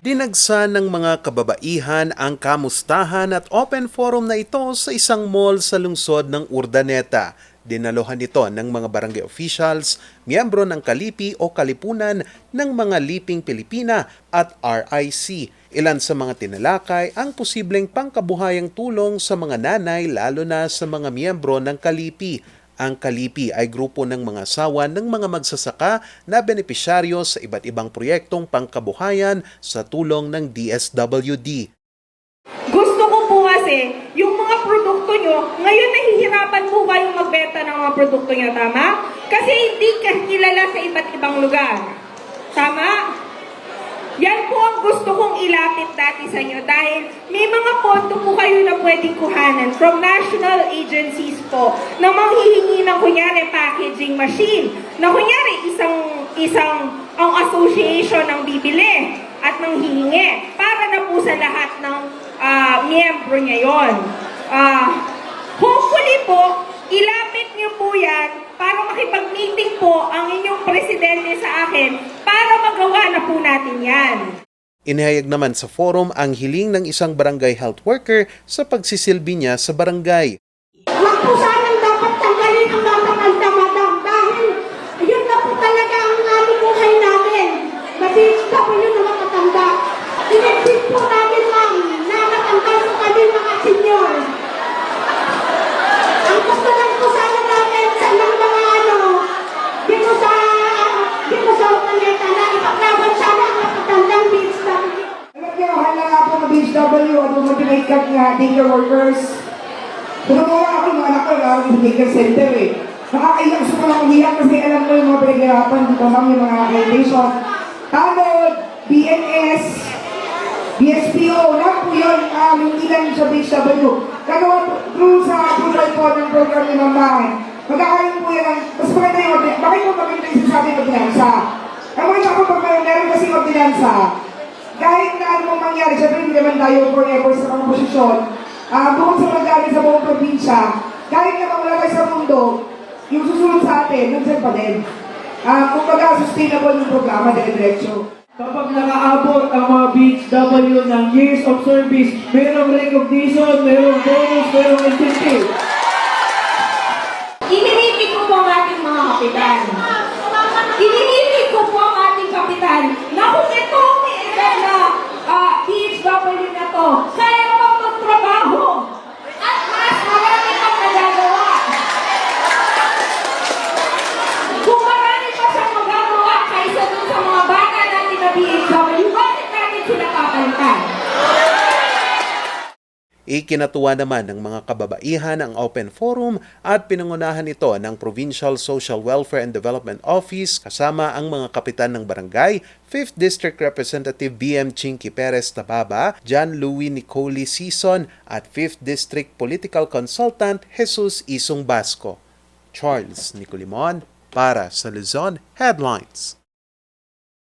Dinagsa ng mga kababaihan ang kamustahan at open forum na ito sa isang mall sa lungsod ng Urdaneta. Dinalohan ito ng mga barangay officials, miyembro ng Kalipi o Kalipunan ng mga Liping Pilipina at RIC. Ilan sa mga tinalakay ang posibleng pangkabuhayang tulong sa mga nanay lalo na sa mga miyembro ng Kalipi. Ang Kalipi ay grupo ng mga asawa ng mga magsasaka na benepisyaryo sa iba't ibang proyektong pangkabuhayan sa tulong ng DSWD. Gusto ko po kasi, yung mga produkto nyo, ngayon nahihirapan po kayong magbenta ng mga produkto nyo, tama? Kasi hindi ka kilala sa iba't ibang lugar. Tama? Yan po ang gusto kong ilapit dati sa inyo dahil may mga pondo po kayo na pwedeng kuhanan from national agencies po na manghihingi ng kunyari packaging machine na kunyari isang isang ang association ng bibili at nanghihingi para na po sa lahat ng ah, miyembro niya yon. Ah, hopefully po, ilapit niyo po yan para makipag-meeting po ang inyong presidente sa akin para magawa na po natin yan. Inihayag naman sa forum ang hiling ng isang barangay health worker sa pagsisilbi niya sa barangay. Wag po sanang dapat tanggalin ang matatanda, madam, dahil yun na po talaga ang ano buhay namin. Mabilis na po yun ang matatanda. Inexist po namin, ma'am, na matanggal po kami mga senior. Ang gusto lang po sana namin sa ilang mga ano, dito sa, dito sa planeta na ipaglaban sana ang matatandang BHW. Alam niyo, hala nga po ng BHW at ka ng daycare workers. Tumagawa ako ng anak ko na ng daycare center eh. Nakakaiyak sa mga umiyak kasi alam ko yung mga pinaghirapan dito sa yung mga accreditation. Tanod, BNS, BSPO, lahat po yun, um, hindi lang sa BHW. Kagawa through sa approval po ng program ni Mamahan. Magkakaroon po yan ang, mas maganda yung, bakit po maganda yung sinasabi ng ordinansa? Ang maganda po pag meron kasi ordinansa, kahit na mangyari, syempre hindi naman tayo forever sa mga posisyon. Ah, bukod sa magaling sa buong probinsya, kahit na mawala tayo sa mundo, yung susunod sa atin, nandiyan pa din. Ah, kung baga, sustainable yung programa, dire-diretso. Kapag nakaabot ang mga BHW ng years of service, mayroong recognition, mayroong bonus, mayroong incentive. Inilitik ko po ang ating mga kapitan. Inilitik ko po ang ating kapitan na kung ito ang edad na ah, PHW na to, kaya pang magtrabaho at mas marami pang nagagawa. Kung marami pa siyang magagawa kaysa dun sa mga bata natin na PHW, bakit natin sila papalitan? Ikinatuwa naman ng mga kababaihan ang open forum at pinangunahan ito ng Provincial Social Welfare and Development Office kasama ang mga kapitan ng barangay, 5th District Representative BM Chinky Perez Tababa, John Louis Nicoli Sison at 5th District Political Consultant Jesus Isong Basco. Charles Nicolimon para sa Luzon Headlines.